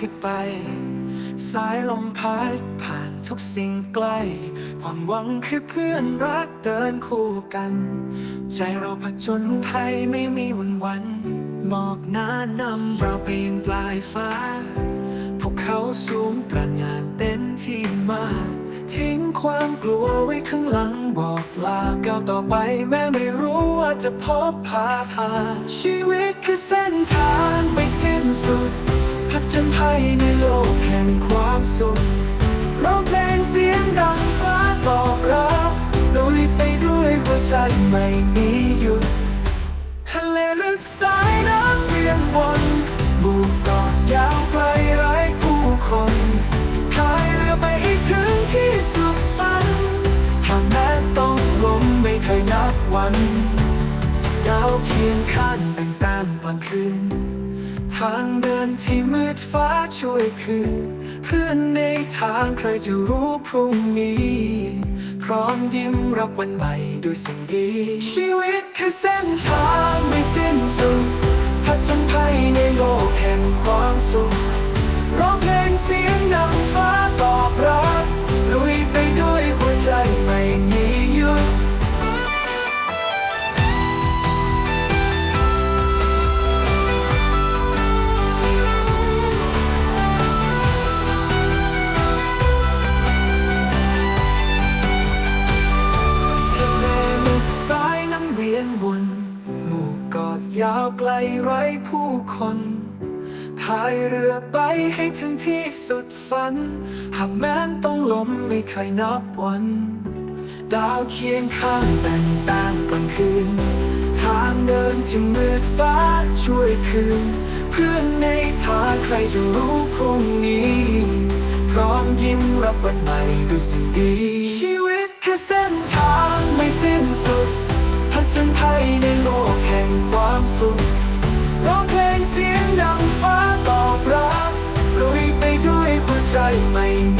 ที่ไป สายลมพัดผ่านทุกสิ่งใกล้ ความหวังคือเพื่อนรักเดินคู่กัน ใจเราผจญภัยไม่มีวันวันหมอกหนานำเราไปยังปลายฟ้า พวกเขาสูงตระหงานเต็นที่มา ทิ้งความกลัวไว้ข้างหลังบอกลาก้าวต่อไปแม้ไม่รู้ว่าจะพบพาพาชีวิตคือเส้นทางไม่ ในโลกแห่งความสุขร้องเพลงเสียงดังฟ้าตอบรับลุยไปด้วยหัวใจไม่มีหยุดทะเลลึกสายน้ำเวียนวนหมู่เกาะยาวไกลไร้ผู้คนพายเรือไปให้ถึงที่สุดฝันหากแม้ต้องล้มไม่เคยนับวันดาวเคียงข้างแต่งตามกลางคืน ทางเดินที่มืดฟ้าช่วยคืนเพื่อนในทางใครจะรู้พรุ่งนี้ พร้อมยิ้มรับวันใหม่ด้วยสิ่งดี ชีวิตคือเส้นทางไม่สิ้นสุด ยนวนหมู่เกาะยาวไกลไร้ผู้คนพายเรือไปให้ถึงที่สุดฝัน หากแม้นต้องล้มไม่เคยนับวัน ดาวเคียงข้างแต่งตามกลางคืน ทางเดินที่มืดฟ้าช่วยคืน เพื่อนในทางใครจะรู้พรุ่งนี้ พร้อมยิ้มรับวันใหม่ด้วยสิ่งดี ตืนภัยในโลกแห่งความสุขร้องเพลงเสียงดังฟ้าตอบรับรุยไปด้วยหัวใจไม่